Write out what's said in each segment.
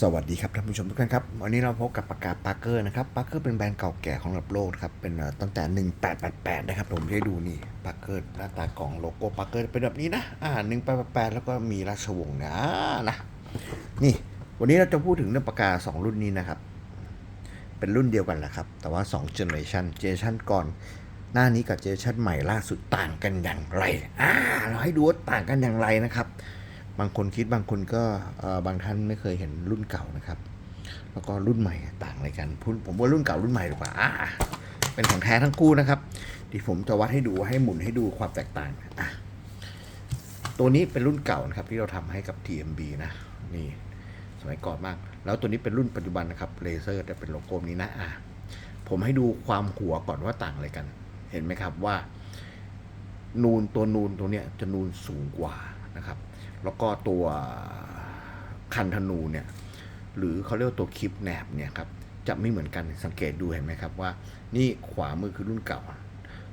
สวัสดีครับท่านผู้ชมทุกท่านครับ วันนี้เราพบกับปากกาปาร์เกอร์นะครับปาร์เกอร์เป็นแบรนด์เก่าแก่ของระดับโลกครับ เป็นเอ่อตั้งแต่ 1888 นะครับ ผมให้ดูนี่ปาร์เกอร์หน้าตากล่องโลโก้ปาร์เกอร์เป็นแบบนี้นะ อ่า1888 แล้วก็มีราชวงศ์นะนะ นี่ วันนี้เราจะพูดถึงเรื่องปากกา 2 รุ่นนี้นะครับ เป็นรุ่นเดียวกันแหละครับ แต่ว่า2 generation generation ก่อน หน้านี้กับเจเนอเรชันใหม่ล่าสุดต่างกันอย่างไร อ่า เราให้ดูว่าต่างกันอย่างไรนะครับ บางคนคิดบางคนก็บางท่านไม่เคยเห็นรุ่นเก่านะครับ แล้วก็รุ่นใหม่ต่างอะไรกันพูดผมว่ารุ่นเก่ารุ่นใหม่ดีกว่าอ่าเป็นของแท้ทั้งคู่นะครับที่ผมจะวัดให้ดูให้หมุนให้ดูความแตกต่างตัวนี้เป็นรุ่นเก่านะครับ ที่เราทำให้กับ TMB นะนี่สมัยก่อนมาก แล้วตัวนี้เป็นรุ่นปัจจุบันนะครับเลเซอร์แต่เป็นโลโก้นี้นะอะผมให้ดูความหัวก่อนว่าต่างอะไรกัน เห็นไหมครับว่า นูนตัวนูนตัวเนี้ยจะนูนสูงกว่านะครับ แล้วก็ตัวคันธนูเนี่ยหรือเขาเรียกตัวคลิปแหนบเนี่ยครับจะไม่เหมือนกันสังเกตดูเห็นไหมครับว่า นี่ขวามือคือรุ่นเก่า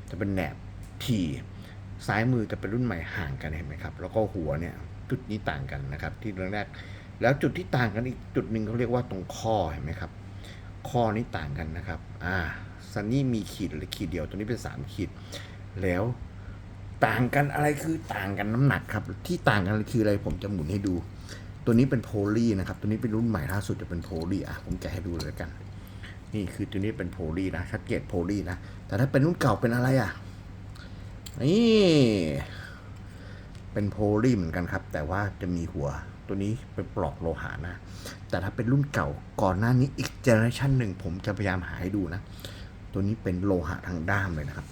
จะเป็นแหนบทีซ้ายมือจะเป็นรุ่นใหม่ห่างกันเห็นไหมครับ แล้วก็หัวเนี่ยจุดนี้ต่างกันนะครับ ที่เรื่องแรก แล้วจุดที่ต่างกันอีกจุดหนึ่งเขาเรียกว่าตรงข้อเห็นไหมครับ ข้อนี้ต่างกันนะครับ อ่าซันนี่มีขีดหรือขีดเดียวตัวนี้เป็นสามขีด แล้ว ต่างกันอะไรคือต่างกันน้ำหนักครับ ที่ต่างกันคืออะไรผมจะหมุนให้ดู ตัวนี้เป็นโพลีนะครับ ตัวนี้เป็นรุ่นใหม่ล่าสุดจะเป็นโพลีอะผมแกะให้ดูเลยกัน นี่คือตัวนี้เป็นโพลีนะชัดเจนโพลีนะ แต่ถ้าเป็นรุ่นเก่าเป็นอะไรอะนี่เป็นโพลีเหมือนกันครับ แต่ว่าจะมีหัวตัวนี้เป็นปลอกโลหะนะ แต่ถ้าเป็นรุ่นเก่าก่อนหน้านี้อีกเจเนอเรชันหนึ่งผมจะพยายามหาให้ดูนะ ตัวนี้เป็นโลหะทางด้ามเลยนะครับ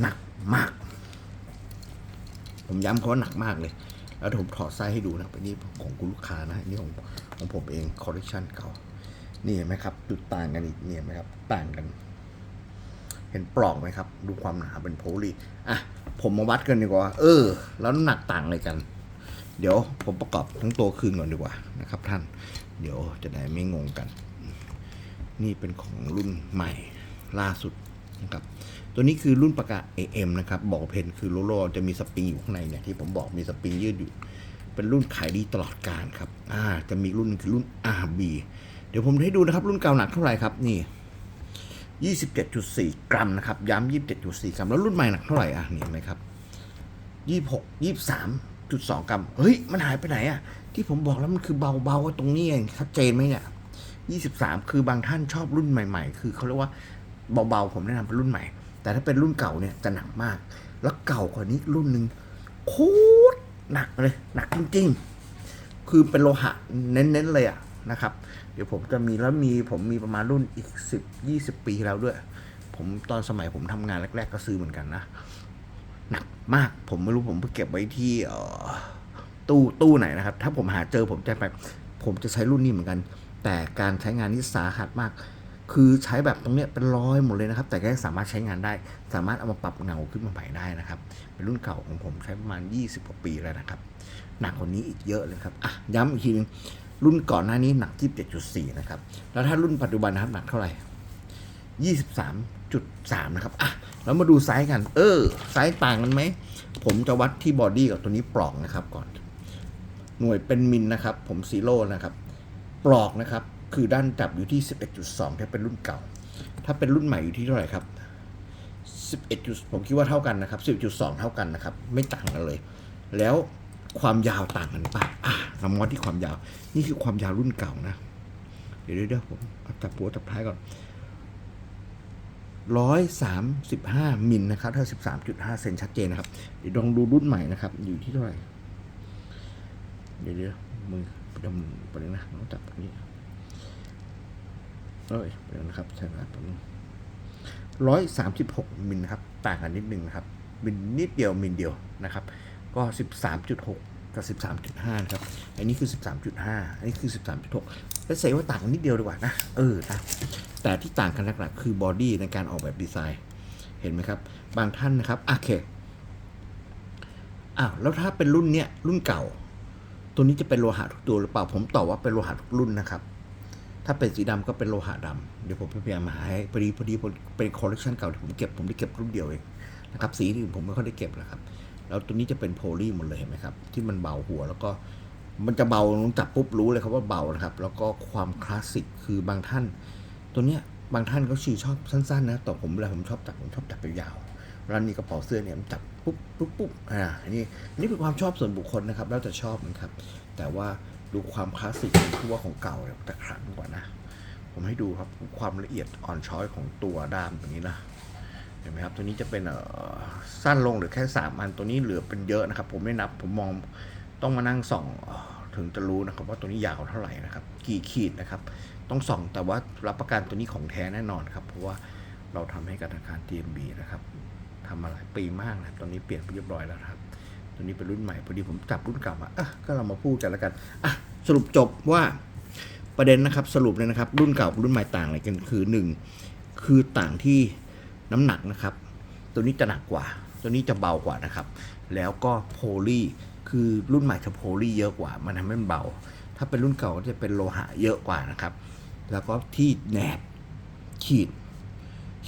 หนักมาก ผมย้ำเขาว่าหนักมากเลย แล้วผมถอดไส้ให้ดูนะเป็นนี่ของคุณลูกค้านะนี่ของของผมเองคอลเลคชันเก่า นี่เห็นไหมครับ จุดต่างกันอีกเนี่ยไหมครับ ต่างกัน เห็นปลอกไหมครับ ดูความหนาเป็นโพลีอะผมมาวัดกันดีกว่า เออ แล้วน้ำหนักต่างอะไรกัน เดี๋ยวผมประกอบทั้งตัวคืนก่อนดีกว่านะครับ ท่าน เดี๋ยวจะได้ไม่งงกัน นี่เป็นของรุ่นใหม่ล่าสุด นะครับตัวนี้คือรุ่นปากกา AM นะครับบอกเพนคือโลโลจะมีสปริงอยู่ข้างในเนี่ยที่ผมบอกมีสปริงยืดอยู่ เป็นรุ่นขายดีตลอดการครับอ่าจะมีรุ่นคือรุ่น RB เดี๋ยวผมให้ดูนะครับ รุ่นเก่าหนักเท่าไหร่ครับนี่27.4 กรัมนะครับย้ำ27.4 กรัม แล้วรุ่นใหม่หนักเท่าไหร่อะนี่เห็นไหมครับยี่หกยี่สามจุดสองกรัม เฮ้ย มันหายไปไหนอะ ที่ผมบอกแล้วมันคือเบาเบาตรงนี้เองชัดเจนไหมเนี่ยยี่สิบสามคือบางท่านชอบรุ่นใหม่ ๆ คือเขาเรียกว่า เบาๆ ผมแนะนำเป็นรุ่นใหม่ แต่ถ้าเป็นรุ่นเก่าเนี่ยจะหนักมาก แล้วเก่ากว่านี้รุ่นหนึ่งโคตรหนักเลย หนักจริงๆ คือเป็นโลหะเน้นๆเลยอะนะครับ เดี๋ยวผมจะมีแล้วมีผมมีประมาณรุ่นอีกสิบยี่สิบปีแล้วด้วย ผมตอนสมัยผมทำงานแรก ๆ ก็ซื้อเหมือนกันนะ หนักมากผมไม่รู้ผมไปเก็บไว้ที่ตู้ตู้ไหนนะครับ ถ้าผมหาเจอผมจะไปผมจะใช้รุ่นนี้เหมือนกัน แต่การใช้งานนี่สาหัสมาก คือใช้แบบตรงเนี้ยเป็นร้อยหมดเลยนะครับ แต่ก็ยังสามารถใช้งานได้ สามารถเอามาปรับเงาขึ้นมาใหม่ได้นะครับ เป็นรุ่นเก่าของผมใช้ประมาณ 20กว่าปีแล้วนะครับ หนักกว่านี้อีกเยอะเลยครับอะย้ำอีกทีนึงรุ่นก่อนหน้านี้หนัก 27.4 นะครับ แล้วถ้ารุ่นปัจจุบันนะครับหนักเท่าไหร่ 23.3 นะครับอะแล้วมาดูไซส์กัน เออ ไซส์ต่างกันไหม ผมจะวัดที่บอดี้กับตัวนี้ปลอกนะครับก่อน หน่วยเป็นมิลนะครับ ผมซีโร่นะครับ ปลอกนะครับ คือด้านจับอยู่ที่ 11.2 ถ้าเป็นรุ่นเก่า ถ้าเป็นรุ่นใหม่อยู่ที่เท่าไหร่ครับ 11จุดผมคิดว่าเท่ากันนะครับ 10.2 เท่ากันนะครับ ไม่ต่างกันเลย แล้วความยาวต่างกันป่ะอะเรามาวัดที่ความยาว นี่คือความยาวรุ่นเก่านะ เดี๋ยวเดี๋ยวผมเอาจับหัวจับท้ายก่อนร้อยสามสิบห้ามิลนะครับถ้าสิบสามจุดห้าเซนชัดเจนนะครับ เดี๋ยวลองดูรุ่นใหม่นะครับ อยู่ที่เท่าไหร่ เดี๋ยวเดี๋ยวมือประจำประเด็นนะต้องจับแบบนี้ เอ้ยประเด็นะครับใช่ครับร้อยสามสิบหกมิลครับ ต่างกันนิดนึงนะครับ มิลนิดเดียวมิลเดียวนะครับ ก็สิบสามจุดหกกับสิบสามจุดห้าครับ อันนี้คือสิบสามจุดห้าอันนี้คือสิบสามจุดหกแล้วเซว่าต่างกันนิดเดียวดีกว่านะ เออนะ แต่ที่ต่างกันหลักๆคือบอดี้ในการออกแบบดีไซน์ เห็นไหมครับ บางท่านนะครับโอเคอ้าวแล้วถ้าเป็นรุ่นเนี้ยรุ่นเก่า ตัวนี้จะเป็นโลหะทุกตัวหรือเปล่า ผมตอบว่าเป็นโลหะทุกรุ่นนะครับ ถ้าเป็นสีดำก็เป็นโลหะดำเดี๋ยวผมพยายามหาให้พอดีพอดีเป็นคอลเลคชันเก่าที่ผมเก็บผมได้เก็บรุ่นเดียวเองนะครับสีอื่นผมไม่ค่อยได้เก็บแล้วครับแล้วตัวนี้จะเป็นโพลีหมดเลยเห็นไหมครับที่มันเบาหัวแล้วก็มันจะเบาจับปุ๊บรู้เลยครับว่าเบานะครับ แล้วก็ความคลาสสิกคือบางท่าน ตัวเนี้ยบางท่านก็ชื่อชอบสั้นๆนะแต่ผมเวลาผมชอบจับผมชอบจับยาวร้านนี้กระเป๋าเสื้อเนี่ยมันจับปุ๊บปุ๊บปุ๊บอ่าอันนี้อันนี่เป็นความชอบส่วนบุคคลนะครับ แล้วแต่ชอบนะครับ แต่ว่า ดูความคลาสสิกคือว่าของเก่าเนี่ยจะขลังกว่านะ ผมให้ดูครับความละเอียดอ่อนช้อยของตัวด้ามตัวนี้นะเห็นไหมครับตัวนี้จะเป็นเออสั้นลงหรือแค่สามอันตัวนี้เหลือเป็นเยอะนะครับ ผมไม่นับผมมองต้องมานั่งส่องถึงจะรู้นะครับ ว่าตัวนี้ยาวเท่าไหร่นะครับ กี่ขีดนะครับ ต้องส่องแต่ว่ารับประกันตัวนี้ของแท้แน่นอนครับ เพราะว่าเราทำให้กับธนาคาร TMB นะครับทำมาหลายปีมากนะตอนนี้เปลี่ยนไปเรียบร้อยแล้วครับ ตัวนี้เป็นรุ่นใหม่พอดีผมจับรุ่นเก่ามาอะก็เรามาพูดกันแล้วกันอะสรุปจบว่าประเด็นนะครับสรุปเลยนะครับ รุ่นเก่ากับรุ่นใหม่ต่างอะไรกันคือหนึ่งคือต่างที่น้ำหนักนะครับ ตัวนี้จะหนักกว่า ตัวนี้จะเบากว่านะครับ แล้วก็โพลีคือรุ่นใหม่จะโพลีเยอะกว่า มันทำให้มันเบา ถ้าเป็นรุ่นเก่าก็จะเป็นโลหะเยอะกว่านะครับ แล้วก็ที่แหนบขีด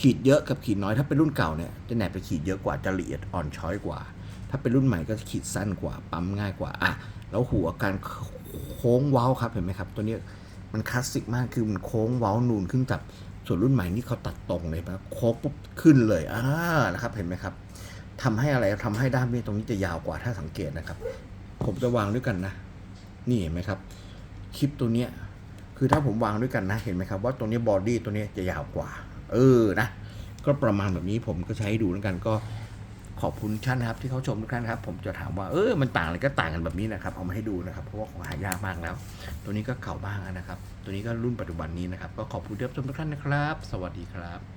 ขีดเยอะกับขีดน้อยถ้าเป็นรุ่นเก่าเนี่ยจะแหนบไปขีดเยอะกว่าจะละเอียดอ่อนช้อยกว่า ถ้าเป็นรุ่นใหม่ก็ขีดสั้นกว่าปั๊มง่ายกว่าอะแล้วหัวการโค้งเว้าครับเห็นไหมครับ ตัวนี้มันคลาสสิกมากคือมันโค้งเว้านูนขึ้นจับส่วนรุ่นใหม่นี่เขาตัดตรงเลยนะโค้งปุ๊บขึ้นเลยอ่านะครับเห็นไหมครับทำให้อะไรทำให้ด้ามนี้ตรงนี้จะยาวกว่าถ้าสังเกตนะครับ ผมจะวางด้วยกันนะ นี่เห็นไหมครับ คลิปตัวเนี้ยคือถ้าผมวางด้วยกันนะเห็นไหมครับว่าตรงนี้บอดี้ตัวนี้จะยาวกว่า เออนะก็ประมาณแบบนี้ผมก็ใช้ดูแล้วกันก็ ขอบคุณท่านนะครับที่เขาชมทุกท่านครับ ผมจะถามว่าเออมันต่างอะไรก็ต่างกันแบบนี้นะครับเอามาให้ดูนะครับ เพราะว่าของหายากมากแล้ว ตัวนี้ก็เก่ามากนะครับ ตัวนี้ก็รุ่นปัจจุบันนี้นะครับ ก็ขอบคุณที่รับชมทุกท่านนะครับ สวัสดีครับ